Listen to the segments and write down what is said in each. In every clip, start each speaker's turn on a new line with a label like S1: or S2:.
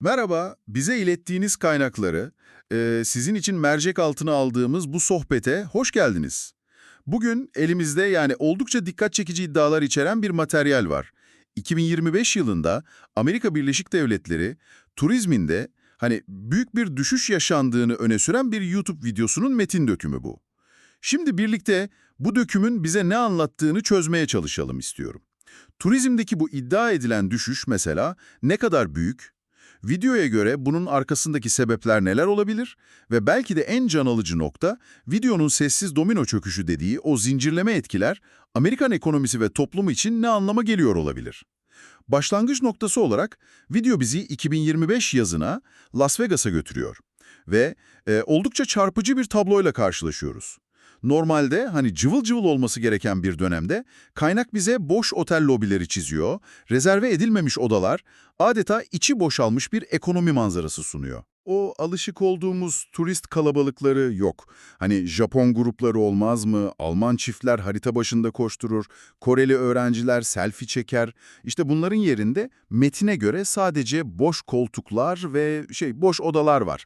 S1: Merhaba, bize ilettiğiniz kaynakları, e, sizin için mercek altına aldığımız bu sohbete hoş geldiniz. Bugün elimizde yani oldukça dikkat çekici iddialar içeren bir materyal var. 2025 yılında Amerika Birleşik Devletleri turizminde hani büyük bir düşüş yaşandığını öne süren bir YouTube videosunun metin dökümü bu. Şimdi birlikte bu dökümün bize ne anlattığını çözmeye çalışalım istiyorum. Turizmdeki bu iddia edilen düşüş mesela ne kadar büyük, Videoya göre bunun arkasındaki sebepler neler olabilir ve belki de en can alıcı nokta videonun sessiz domino çöküşü dediği o zincirleme etkiler Amerikan ekonomisi ve toplumu için ne anlama geliyor olabilir? Başlangıç noktası olarak video bizi 2025 yazına Las Vegas'a götürüyor ve e, oldukça çarpıcı bir tabloyla karşılaşıyoruz. Normalde hani cıvıl cıvıl olması gereken bir dönemde kaynak bize boş otel lobileri çiziyor, rezerve edilmemiş odalar, adeta içi boşalmış bir ekonomi manzarası sunuyor. O alışık olduğumuz turist kalabalıkları yok. Hani Japon grupları olmaz mı? Alman çiftler harita başında koşturur, Koreli öğrenciler selfie çeker. İşte bunların yerinde metine göre sadece boş koltuklar ve şey boş odalar var.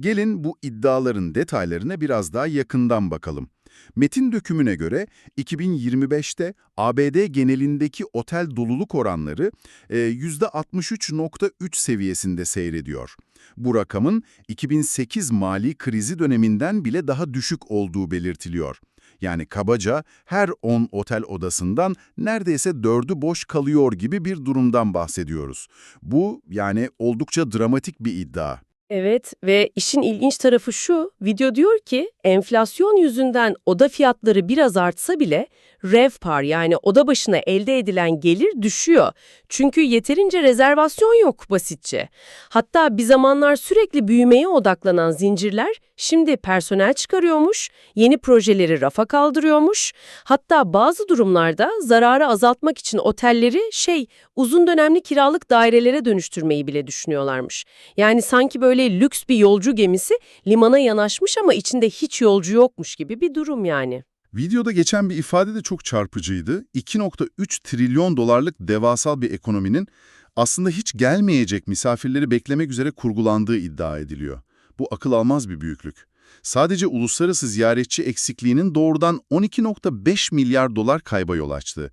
S1: Gelin bu iddiaların detaylarına biraz daha yakından bakalım. Metin dökümüne göre 2025'te ABD genelindeki otel doluluk oranları e, %63.3 seviyesinde seyrediyor. Bu rakamın 2008 mali krizi döneminden bile daha düşük olduğu belirtiliyor. Yani kabaca her 10 otel odasından neredeyse 4'ü boş kalıyor gibi bir durumdan bahsediyoruz. Bu yani oldukça dramatik bir iddia.
S2: Evet ve işin ilginç tarafı şu, video diyor ki enflasyon yüzünden oda fiyatları biraz artsa bile RevPAR yani oda başına elde edilen gelir düşüyor. Çünkü yeterince rezervasyon yok basitçe. Hatta bir zamanlar sürekli büyümeye odaklanan zincirler şimdi personel çıkarıyormuş, yeni projeleri rafa kaldırıyormuş. Hatta bazı durumlarda zararı azaltmak için otelleri şey uzun dönemli kiralık dairelere dönüştürmeyi bile düşünüyorlarmış. Yani sanki böyle lüks bir yolcu gemisi limana yanaşmış ama içinde hiç yolcu yokmuş gibi bir durum yani.
S1: Videoda geçen bir ifade de çok çarpıcıydı. 2.3 trilyon dolarlık devasal bir ekonominin aslında hiç gelmeyecek misafirleri beklemek üzere kurgulandığı iddia ediliyor. Bu akıl almaz bir büyüklük. Sadece uluslararası ziyaretçi eksikliğinin doğrudan 12.5 milyar dolar kayba yol açtı.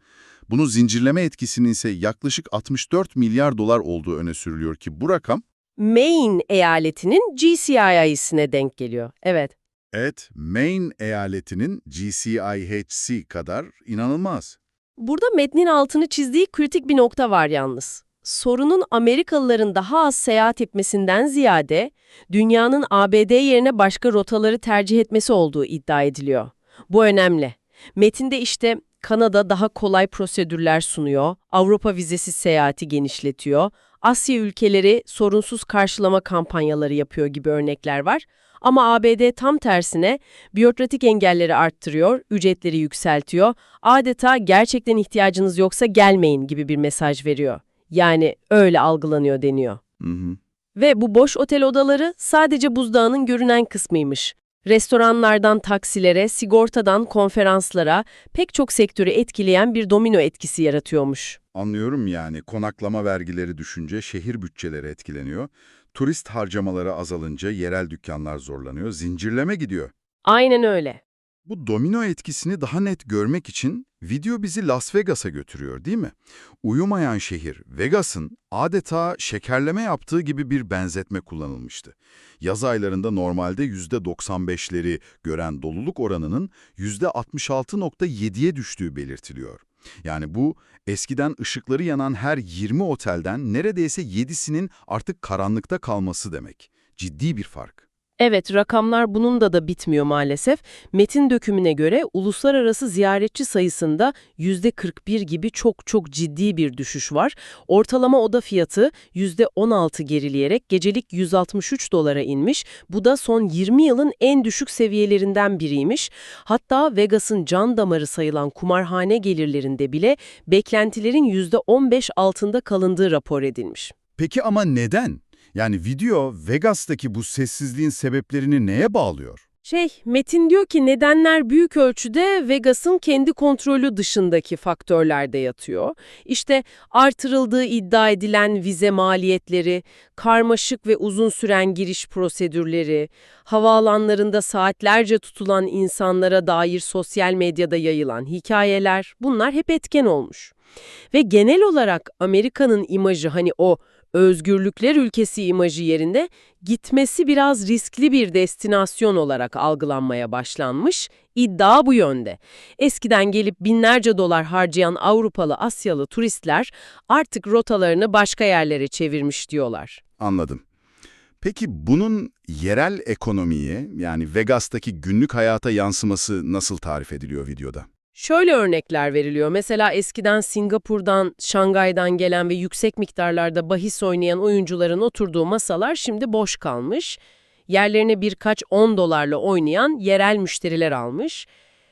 S1: Bunun zincirleme etkisinin ise yaklaşık 64 milyar dolar olduğu öne sürülüyor ki bu rakam,
S2: Maine eyaletinin GCII'sine denk geliyor. Evet.
S1: evet Maine eyaletinin GCIHC kadar inanılmaz.
S2: Burada metnin altını çizdiği kritik bir nokta var yalnız. Sorunun Amerikalıların daha az seyahat etmesinden ziyade dünyanın ABD yerine başka rotaları tercih etmesi olduğu iddia ediliyor. Bu önemli. Metinde işte Kanada daha kolay prosedürler sunuyor, Avrupa vizesiz seyahati genişletiyor, Asya ülkeleri sorunsuz karşılama kampanyaları yapıyor gibi örnekler var. Ama ABD tam tersine biyokratik engelleri arttırıyor, ücretleri yükseltiyor, adeta gerçekten ihtiyacınız yoksa gelmeyin gibi bir mesaj veriyor. Yani öyle algılanıyor deniyor.
S1: Hı hı.
S2: Ve bu boş otel odaları sadece buzdağının görünen kısmıymış. Restoranlardan taksilere, sigortadan konferanslara pek çok sektörü etkileyen bir domino etkisi yaratıyormuş.
S1: Anlıyorum yani konaklama vergileri düşünce şehir bütçeleri etkileniyor. Turist harcamaları azalınca yerel dükkanlar zorlanıyor, zincirleme gidiyor.
S2: Aynen öyle.
S1: Bu domino etkisini daha net görmek için video bizi Las Vegas'a götürüyor değil mi? Uyumayan şehir Vegas'ın adeta şekerleme yaptığı gibi bir benzetme kullanılmıştı. Yaz aylarında normalde %95'leri gören doluluk oranının %66.7'ye düştüğü belirtiliyor. Yani bu eskiden ışıkları yanan her 20 otelden neredeyse 7'sinin artık karanlıkta kalması demek. Ciddi bir fark.
S2: Evet, rakamlar bunun da da bitmiyor maalesef. Metin dökümüne göre uluslararası ziyaretçi sayısında %41 gibi çok çok ciddi bir düşüş var. Ortalama oda fiyatı %16 gerileyerek gecelik 163 dolara inmiş. Bu da son 20 yılın en düşük seviyelerinden biriymiş. Hatta Vegas'ın can damarı sayılan kumarhane gelirlerinde bile beklentilerin %15 altında kalındığı rapor edilmiş.
S1: Peki ama neden? Yani video Vegas'taki bu sessizliğin sebeplerini neye bağlıyor?
S2: Şey, Metin diyor ki nedenler büyük ölçüde Vegas'ın kendi kontrolü dışındaki faktörlerde yatıyor. İşte artırıldığı iddia edilen vize maliyetleri, karmaşık ve uzun süren giriş prosedürleri, havaalanlarında saatlerce tutulan insanlara dair sosyal medyada yayılan hikayeler bunlar hep etken olmuş. Ve genel olarak Amerika'nın imajı hani o özgürlükler ülkesi imajı yerinde gitmesi biraz riskli bir destinasyon olarak algılanmaya başlanmış. İddia bu yönde. Eskiden gelip binlerce dolar harcayan Avrupalı, Asyalı turistler artık rotalarını başka yerlere çevirmiş diyorlar.
S1: Anladım. Peki bunun yerel ekonomiye yani Vegas'taki günlük hayata yansıması nasıl tarif ediliyor videoda?
S2: Şöyle örnekler veriliyor. Mesela eskiden Singapur'dan, Şangay'dan gelen ve yüksek miktarlarda bahis oynayan oyuncuların oturduğu masalar şimdi boş kalmış. Yerlerine birkaç 10 dolarla oynayan yerel müşteriler almış.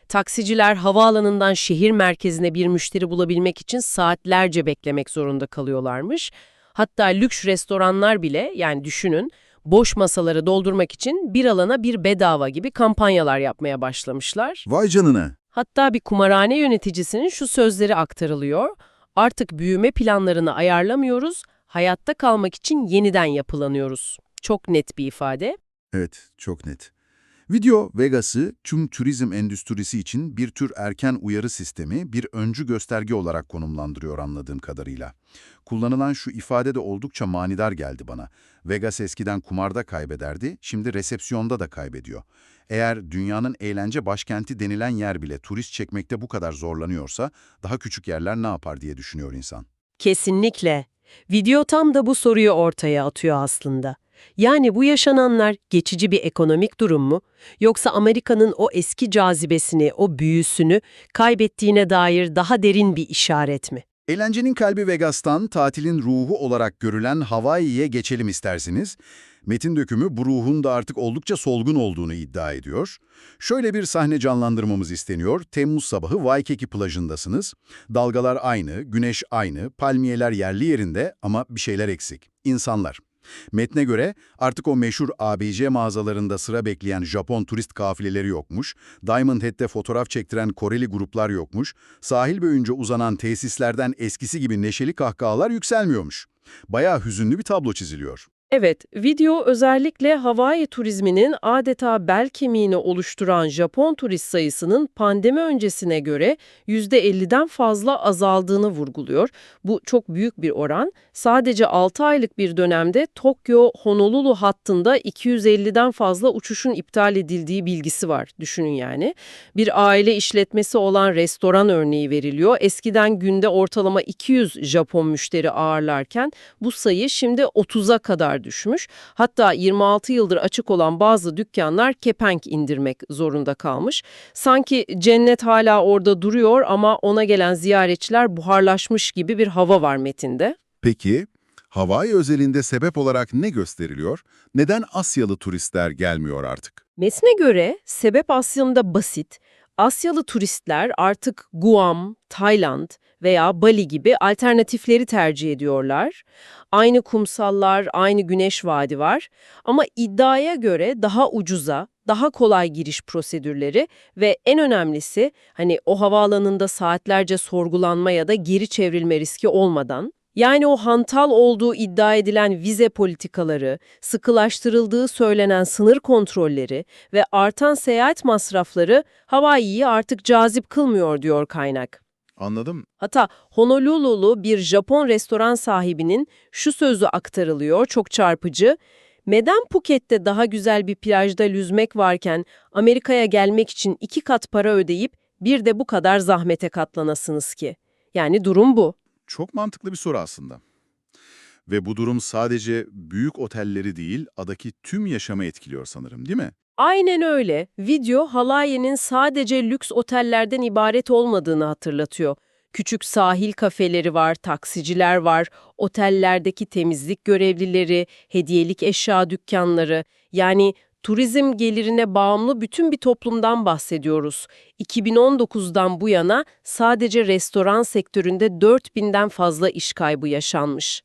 S2: Taksiciler havaalanından şehir merkezine bir müşteri bulabilmek için saatlerce beklemek zorunda kalıyorlarmış. Hatta lüks restoranlar bile yani düşünün boş masaları doldurmak için bir alana bir bedava gibi kampanyalar yapmaya başlamışlar.
S1: Vay canına.
S2: Hatta bir kumarhane yöneticisinin şu sözleri aktarılıyor. Artık büyüme planlarını ayarlamıyoruz, hayatta kalmak için yeniden yapılanıyoruz. Çok net bir ifade.
S1: Evet, çok net. Video, Vegas'ı tüm turizm endüstrisi için bir tür erken uyarı sistemi, bir öncü gösterge olarak konumlandırıyor anladığım kadarıyla. Kullanılan şu ifade de oldukça manidar geldi bana. Vegas eskiden kumarda kaybederdi, şimdi resepsiyonda da kaybediyor. Eğer dünyanın eğlence başkenti denilen yer bile turist çekmekte bu kadar zorlanıyorsa, daha küçük yerler ne yapar diye düşünüyor insan.
S2: Kesinlikle. Video tam da bu soruyu ortaya atıyor aslında. Yani bu yaşananlar geçici bir ekonomik durum mu? Yoksa Amerika'nın o eski cazibesini, o büyüsünü kaybettiğine dair daha derin bir işaret mi?
S1: Eğlencenin kalbi Vegas'tan tatilin ruhu olarak görülen Hawaii'ye geçelim isterseniz. Metin dökümü bu ruhun da artık oldukça solgun olduğunu iddia ediyor. Şöyle bir sahne canlandırmamız isteniyor. Temmuz sabahı Waikiki plajındasınız. Dalgalar aynı, güneş aynı, palmiyeler yerli yerinde ama bir şeyler eksik. İnsanlar. Metne göre artık o meşhur ABC mağazalarında sıra bekleyen Japon turist kafileleri yokmuş, Diamond Head'de fotoğraf çektiren Koreli gruplar yokmuş, sahil boyunca uzanan tesislerden eskisi gibi neşeli kahkahalar yükselmiyormuş. Bayağı hüzünlü bir tablo çiziliyor.
S2: Evet, video özellikle Hawaii turizminin adeta bel kemiğini oluşturan Japon turist sayısının pandemi öncesine göre %50'den fazla azaldığını vurguluyor. Bu çok büyük bir oran. Sadece 6 aylık bir dönemde Tokyo-Honolulu hattında 250'den fazla uçuşun iptal edildiği bilgisi var. Düşünün yani. Bir aile işletmesi olan restoran örneği veriliyor. Eskiden günde ortalama 200 Japon müşteri ağırlarken bu sayı şimdi 30'a kadar düşmüş. Hatta 26 yıldır açık olan bazı dükkanlar kepenk indirmek zorunda kalmış. Sanki cennet hala orada duruyor ama ona gelen ziyaretçiler buharlaşmış gibi bir hava var metinde.
S3: Peki, Hawaii özelinde sebep olarak ne gösteriliyor? Neden Asyalı turistler gelmiyor artık?
S2: Metne göre sebep aslında basit. Asyalı turistler artık Guam, Tayland veya Bali gibi alternatifleri tercih ediyorlar. Aynı kumsallar, aynı güneş vaadi var ama iddiaya göre daha ucuza, daha kolay giriş prosedürleri ve en önemlisi hani o havaalanında saatlerce sorgulanma ya da geri çevrilme riski olmadan yani o hantal olduğu iddia edilen vize politikaları, sıkılaştırıldığı söylenen sınır kontrolleri ve artan seyahat masrafları Hawaii'yi artık cazip kılmıyor diyor kaynak.
S3: Anladım.
S2: Hatta Honolulu'lu bir Japon restoran sahibinin şu sözü aktarılıyor, çok çarpıcı. Neden Phuket'te daha güzel bir plajda yüzmek varken Amerika'ya gelmek için iki kat para ödeyip bir de bu kadar zahmete katlanasınız ki? Yani durum bu.
S3: Çok mantıklı bir soru aslında. Ve bu durum sadece büyük otelleri değil, adaki tüm yaşamı etkiliyor sanırım, değil mi?
S2: Aynen öyle. Video Hawaii'nin sadece lüks otellerden ibaret olmadığını hatırlatıyor. Küçük sahil kafeleri var, taksiciler var, otellerdeki temizlik görevlileri, hediyelik eşya dükkanları. Yani turizm gelirine bağımlı bütün bir toplumdan bahsediyoruz. 2019'dan bu yana sadece restoran sektöründe 4000'den fazla iş kaybı yaşanmış.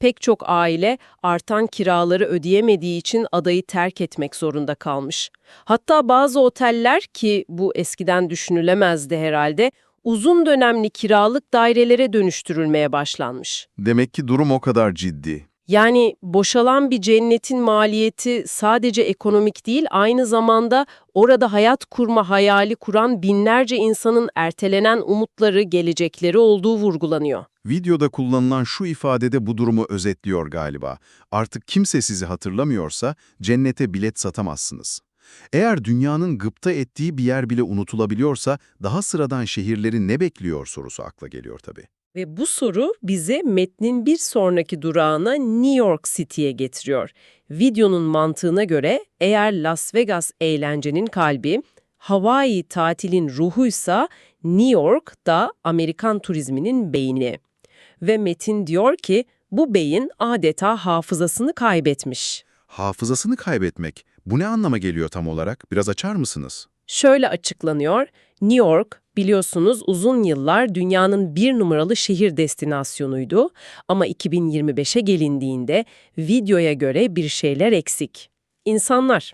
S2: Pek çok aile artan kiraları ödeyemediği için adayı terk etmek zorunda kalmış. Hatta bazı oteller ki bu eskiden düşünülemezdi herhalde, uzun dönemli kiralık dairelere dönüştürülmeye başlanmış.
S1: Demek ki durum o kadar ciddi.
S2: Yani boşalan bir cennetin maliyeti sadece ekonomik değil, aynı zamanda orada hayat kurma hayali kuran binlerce insanın ertelenen umutları, gelecekleri olduğu vurgulanıyor.
S1: Videoda kullanılan şu ifadede bu durumu özetliyor galiba. Artık kimse sizi hatırlamıyorsa cennete bilet satamazsınız. Eğer dünyanın gıpta ettiği bir yer bile unutulabiliyorsa daha sıradan şehirleri ne bekliyor sorusu akla geliyor tabii.
S2: Ve bu soru bizi metnin bir sonraki durağına New York City'ye getiriyor. Videonun mantığına göre eğer Las Vegas eğlencenin kalbi, Hawaii tatilin ruhuysa New York da Amerikan turizminin beyni. Ve Metin diyor ki bu beyin adeta hafızasını kaybetmiş.
S1: Hafızasını kaybetmek, bu ne anlama geliyor tam olarak? Biraz açar mısınız?
S2: Şöyle açıklanıyor, New York biliyorsunuz uzun yıllar dünyanın bir numaralı şehir destinasyonuydu ama 2025'e gelindiğinde videoya göre bir şeyler eksik. İnsanlar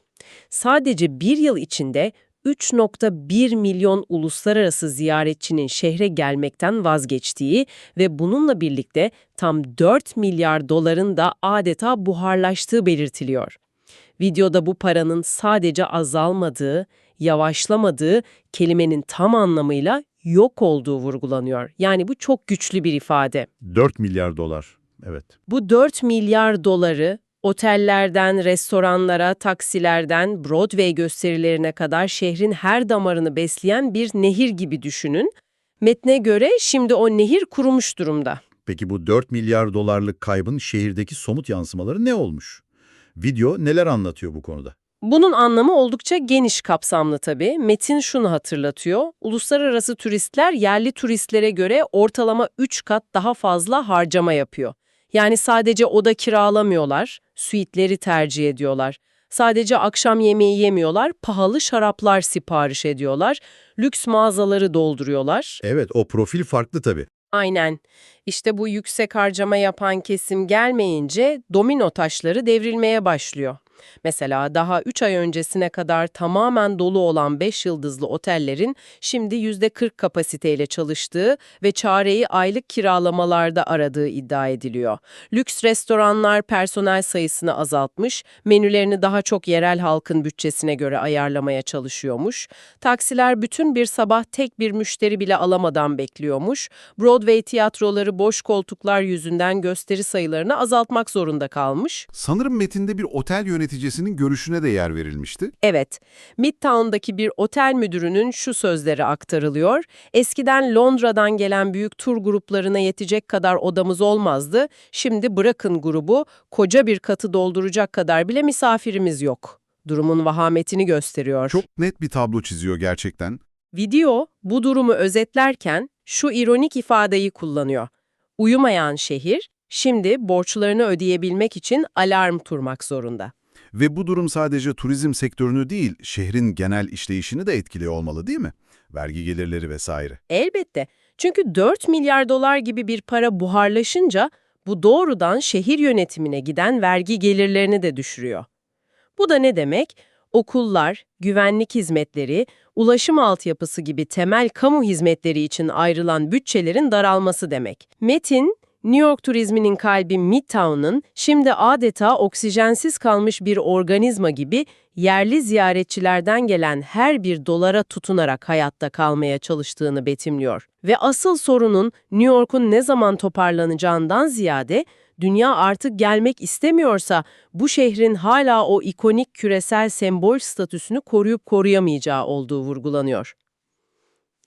S2: sadece bir yıl içinde 3.1 milyon uluslararası ziyaretçinin şehre gelmekten vazgeçtiği ve bununla birlikte tam 4 milyar doların da adeta buharlaştığı belirtiliyor. Videoda bu paranın sadece azalmadığı, yavaşlamadığı, kelimenin tam anlamıyla yok olduğu vurgulanıyor. Yani bu çok güçlü bir ifade.
S1: 4 milyar dolar. Evet.
S2: Bu 4 milyar doları otellerden, restoranlara, taksilerden, Broadway gösterilerine kadar şehrin her damarını besleyen bir nehir gibi düşünün. Metne göre şimdi o nehir kurumuş durumda.
S4: Peki bu 4 milyar dolarlık kaybın şehirdeki somut yansımaları ne olmuş? Video neler anlatıyor bu konuda?
S2: Bunun anlamı oldukça geniş kapsamlı tabii. Metin şunu hatırlatıyor. Uluslararası turistler yerli turistlere göre ortalama 3 kat daha fazla harcama yapıyor. Yani sadece oda kiralamıyorlar, suitleri tercih ediyorlar. Sadece akşam yemeği yemiyorlar, pahalı şaraplar sipariş ediyorlar, lüks mağazaları dolduruyorlar.
S4: Evet, o profil farklı tabii.
S2: Aynen. İşte bu yüksek harcama yapan kesim gelmeyince domino taşları devrilmeye başlıyor. Mesela daha 3 ay öncesine kadar tamamen dolu olan 5 yıldızlı otellerin şimdi %40 kapasiteyle çalıştığı ve çareyi aylık kiralamalarda aradığı iddia ediliyor. Lüks restoranlar personel sayısını azaltmış, menülerini daha çok yerel halkın bütçesine göre ayarlamaya çalışıyormuş. Taksiler bütün bir sabah tek bir müşteri bile alamadan bekliyormuş. Broadway tiyatroları boş koltuklar yüzünden gösteri sayılarını azaltmak zorunda kalmış.
S5: Sanırım metinde bir otel yöneticisinin görüşüne de yer verilmişti.
S2: Evet, Midtown'daki bir otel müdürünün şu sözleri aktarılıyor. Eskiden Londra'dan gelen büyük tur gruplarına yetecek kadar odamız olmazdı. Şimdi bırakın grubu, koca bir katı dolduracak kadar bile misafirimiz yok. Durumun vahametini gösteriyor.
S5: Çok net bir tablo çiziyor gerçekten.
S2: Video bu durumu özetlerken şu ironik ifadeyi kullanıyor. Uyumayan şehir şimdi borçlarını ödeyebilmek için alarm turmak zorunda.
S5: Ve bu durum sadece turizm sektörünü değil, şehrin genel işleyişini de etkiliyor olmalı değil mi? Vergi gelirleri vesaire.
S2: Elbette. Çünkü 4 milyar dolar gibi bir para buharlaşınca bu doğrudan şehir yönetimine giden vergi gelirlerini de düşürüyor. Bu da ne demek? Okullar, güvenlik hizmetleri, ulaşım altyapısı gibi temel kamu hizmetleri için ayrılan bütçelerin daralması demek. Metin, New York turizminin kalbi Midtown'ın şimdi adeta oksijensiz kalmış bir organizma gibi yerli ziyaretçilerden gelen her bir dolara tutunarak hayatta kalmaya çalıştığını betimliyor. Ve asıl sorunun New York'un ne zaman toparlanacağından ziyade dünya artık gelmek istemiyorsa bu şehrin hala o ikonik küresel sembol statüsünü koruyup koruyamayacağı olduğu vurgulanıyor.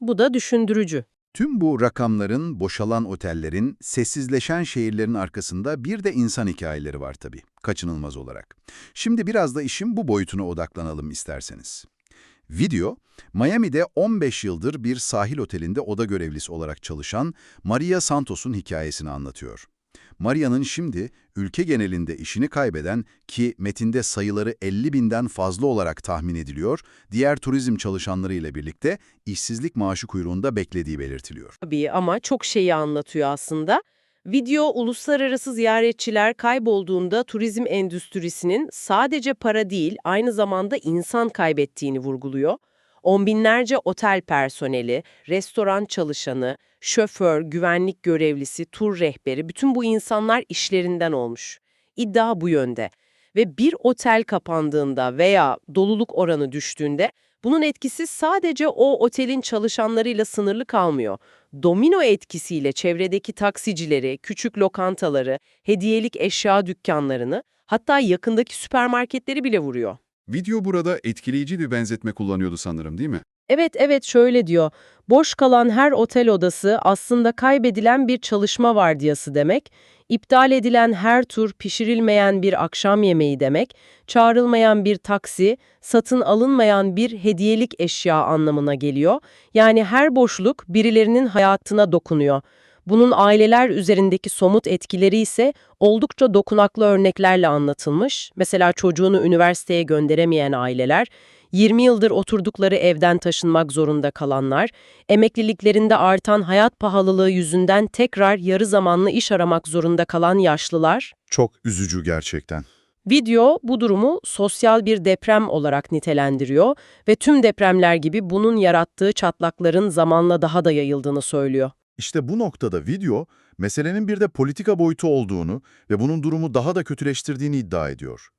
S2: Bu da düşündürücü.
S1: Tüm bu rakamların, boşalan otellerin, sessizleşen şehirlerin arkasında bir de insan hikayeleri var tabii, kaçınılmaz olarak. Şimdi biraz da işin bu boyutuna odaklanalım isterseniz. Video, Miami'de 15 yıldır bir sahil otelinde oda görevlisi olarak çalışan Maria Santos'un hikayesini anlatıyor. Maria'nın şimdi ülke genelinde işini kaybeden ki metinde sayıları 50 binden fazla olarak tahmin ediliyor, diğer turizm çalışanları ile birlikte işsizlik maaşı kuyruğunda beklediği belirtiliyor.
S2: Tabii ama çok şeyi anlatıyor aslında. Video uluslararası ziyaretçiler kaybolduğunda turizm endüstrisinin sadece para değil aynı zamanda insan kaybettiğini vurguluyor. On binlerce otel personeli, restoran çalışanı, şoför, güvenlik görevlisi, tur rehberi bütün bu insanlar işlerinden olmuş. İddia bu yönde. Ve bir otel kapandığında veya doluluk oranı düştüğünde bunun etkisi sadece o otelin çalışanlarıyla sınırlı kalmıyor. Domino etkisiyle çevredeki taksicileri, küçük lokantaları, hediyelik eşya dükkanlarını, hatta yakındaki süpermarketleri bile vuruyor.
S6: Video burada etkileyici bir benzetme kullanıyordu sanırım değil mi?
S2: Evet evet şöyle diyor. Boş kalan her otel odası aslında kaybedilen bir çalışma vardiyası demek. İptal edilen her tur pişirilmeyen bir akşam yemeği demek. Çağrılmayan bir taksi, satın alınmayan bir hediyelik eşya anlamına geliyor. Yani her boşluk birilerinin hayatına dokunuyor. Bunun aileler üzerindeki somut etkileri ise oldukça dokunaklı örneklerle anlatılmış. Mesela çocuğunu üniversiteye gönderemeyen aileler, 20 yıldır oturdukları evden taşınmak zorunda kalanlar, emekliliklerinde artan hayat pahalılığı yüzünden tekrar yarı zamanlı iş aramak zorunda kalan yaşlılar.
S1: Çok üzücü gerçekten.
S2: Video bu durumu sosyal bir deprem olarak nitelendiriyor ve tüm depremler gibi bunun yarattığı çatlakların zamanla daha da yayıldığını söylüyor.
S1: İşte bu noktada video, meselenin bir de politika boyutu olduğunu ve bunun durumu daha da kötüleştirdiğini iddia ediyor.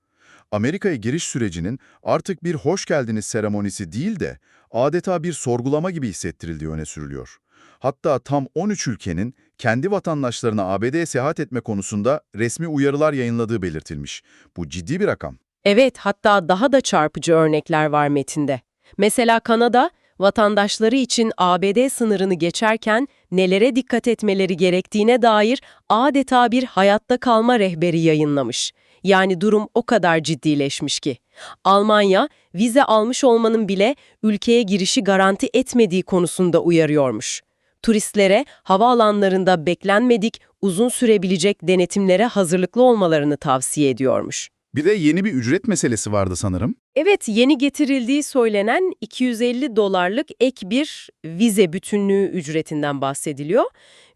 S1: Amerika'ya giriş sürecinin artık bir hoş geldiniz seremonisi değil de adeta bir sorgulama gibi hissettirildiği öne sürülüyor. Hatta tam 13 ülkenin kendi vatandaşlarına ABD'ye seyahat etme konusunda resmi uyarılar yayınladığı belirtilmiş. Bu ciddi bir rakam.
S2: Evet, hatta daha da çarpıcı örnekler var metinde. Mesela Kanada, vatandaşları için ABD sınırını geçerken nelere dikkat etmeleri gerektiğine dair adeta bir hayatta kalma rehberi yayınlamış. Yani durum o kadar ciddileşmiş ki. Almanya, vize almış olmanın bile ülkeye girişi garanti etmediği konusunda uyarıyormuş. Turistlere havaalanlarında beklenmedik, uzun sürebilecek denetimlere hazırlıklı olmalarını tavsiye ediyormuş.
S7: Bir de yeni bir ücret meselesi vardı sanırım.
S2: Evet, yeni getirildiği söylenen 250 dolarlık ek bir vize bütünlüğü ücretinden bahsediliyor.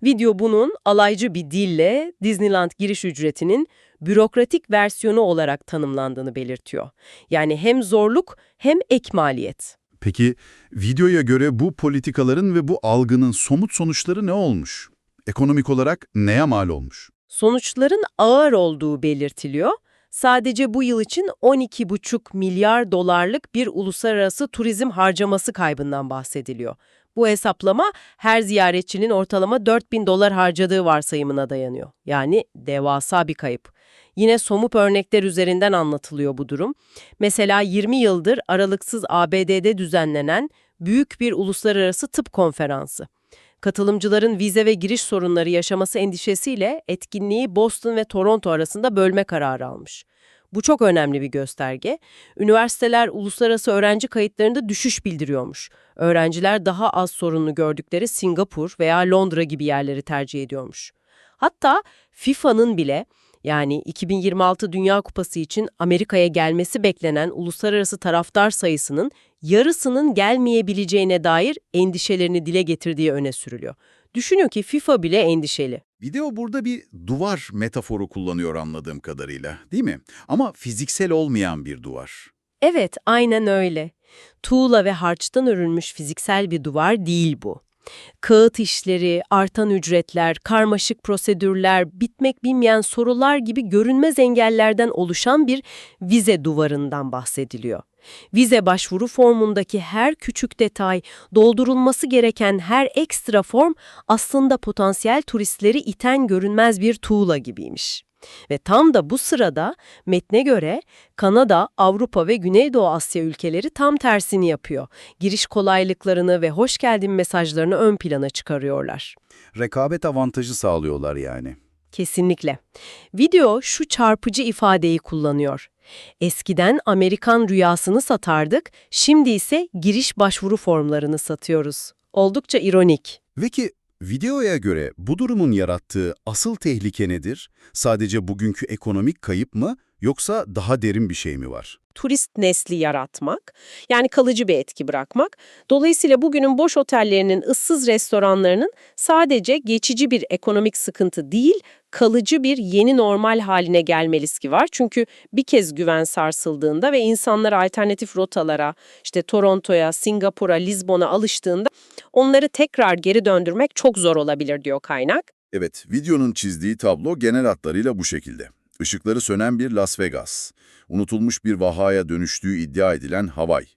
S2: Video bunun alaycı bir dille Disneyland giriş ücretinin bürokratik versiyonu olarak tanımlandığını belirtiyor. Yani hem zorluk hem ek maliyet.
S7: Peki videoya göre bu politikaların ve bu algının somut sonuçları ne olmuş? Ekonomik olarak neye mal olmuş?
S2: Sonuçların ağır olduğu belirtiliyor. Sadece bu yıl için 12,5 milyar dolarlık bir uluslararası turizm harcaması kaybından bahsediliyor. Bu hesaplama her ziyaretçinin ortalama 4000 dolar harcadığı varsayımına dayanıyor. Yani devasa bir kayıp. Yine somut örnekler üzerinden anlatılıyor bu durum. Mesela 20 yıldır aralıksız ABD'de düzenlenen büyük bir uluslararası tıp konferansı. Katılımcıların vize ve giriş sorunları yaşaması endişesiyle etkinliği Boston ve Toronto arasında bölme kararı almış. Bu çok önemli bir gösterge. Üniversiteler uluslararası öğrenci kayıtlarında düşüş bildiriyormuş. Öğrenciler daha az sorunlu gördükleri Singapur veya Londra gibi yerleri tercih ediyormuş. Hatta FIFA'nın bile yani 2026 Dünya Kupası için Amerika'ya gelmesi beklenen uluslararası taraftar sayısının yarısının gelmeyebileceğine dair endişelerini dile getirdiği öne sürülüyor. Düşünün ki FIFA bile endişeli.
S3: Video burada bir duvar metaforu kullanıyor anladığım kadarıyla, değil mi? Ama fiziksel olmayan bir duvar.
S2: Evet, aynen öyle. Tuğla ve harçtan örülmüş fiziksel bir duvar değil bu. Kağıt işleri, artan ücretler, karmaşık prosedürler, bitmek bilmeyen sorular gibi görünmez engellerden oluşan bir vize duvarından bahsediliyor. Vize başvuru formundaki her küçük detay, doldurulması gereken her ekstra form aslında potansiyel turistleri iten görünmez bir tuğla gibiymiş. Ve tam da bu sırada metne göre Kanada, Avrupa ve Güneydoğu Asya ülkeleri tam tersini yapıyor. Giriş kolaylıklarını ve hoş geldin mesajlarını ön plana çıkarıyorlar.
S3: Rekabet avantajı sağlıyorlar yani.
S2: Kesinlikle. Video şu çarpıcı ifadeyi kullanıyor. Eskiden Amerikan rüyasını satardık, şimdi ise giriş başvuru formlarını satıyoruz. Oldukça ironik.
S3: Peki videoya göre bu durumun yarattığı asıl tehlike nedir? Sadece bugünkü ekonomik kayıp mı
S7: Yoksa daha derin bir şey mi var?
S2: turist nesli yaratmak, yani kalıcı bir etki bırakmak. Dolayısıyla bugünün boş otellerinin, ıssız restoranlarının sadece geçici bir ekonomik sıkıntı değil, kalıcı bir yeni normal haline gelme riski var. Çünkü bir kez güven sarsıldığında ve insanlar alternatif rotalara, işte Toronto'ya, Singapur'a, Lizbon'a alıştığında onları tekrar geri döndürmek çok zor olabilir diyor kaynak.
S1: Evet, videonun çizdiği tablo genel hatlarıyla bu şekilde. Işıkları sönen bir Las Vegas, unutulmuş bir vahaya dönüştüğü iddia edilen Hawaii,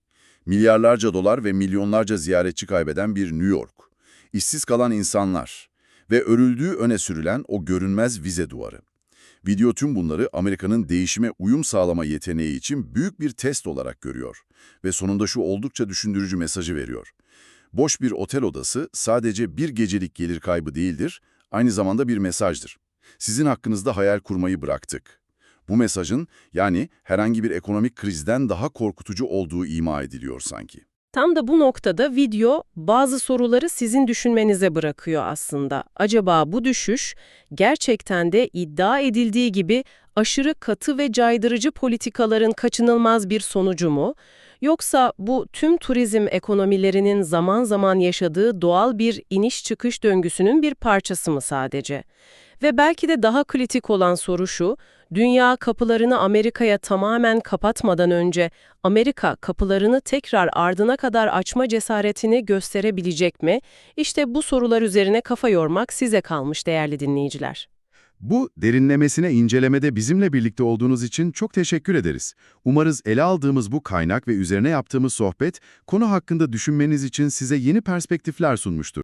S1: milyarlarca dolar ve milyonlarca ziyaretçi kaybeden bir New York, işsiz kalan insanlar ve örüldüğü öne sürülen o görünmez vize duvarı. Video tüm bunları Amerika'nın değişime uyum sağlama yeteneği için büyük bir test olarak görüyor ve sonunda şu oldukça düşündürücü mesajı veriyor. Boş bir otel odası sadece bir gecelik gelir kaybı değildir, aynı zamanda bir mesajdır. Sizin hakkınızda hayal kurmayı bıraktık. Bu mesajın yani herhangi bir ekonomik krizden daha korkutucu olduğu ima ediliyor sanki.
S2: Tam da bu noktada video bazı soruları sizin düşünmenize bırakıyor aslında. Acaba bu düşüş gerçekten de iddia edildiği gibi aşırı katı ve caydırıcı politikaların kaçınılmaz bir sonucu mu? Yoksa bu tüm turizm ekonomilerinin zaman zaman yaşadığı doğal bir iniş çıkış döngüsünün bir parçası mı sadece? Ve belki de daha kritik olan soru şu, dünya kapılarını Amerika'ya tamamen kapatmadan önce Amerika kapılarını tekrar ardına kadar açma cesaretini gösterebilecek mi? İşte bu sorular üzerine kafa yormak size kalmış değerli dinleyiciler.
S7: Bu derinlemesine incelemede bizimle birlikte olduğunuz için çok teşekkür ederiz. Umarız ele aldığımız bu kaynak ve üzerine yaptığımız sohbet konu hakkında düşünmeniz için size yeni perspektifler sunmuştur.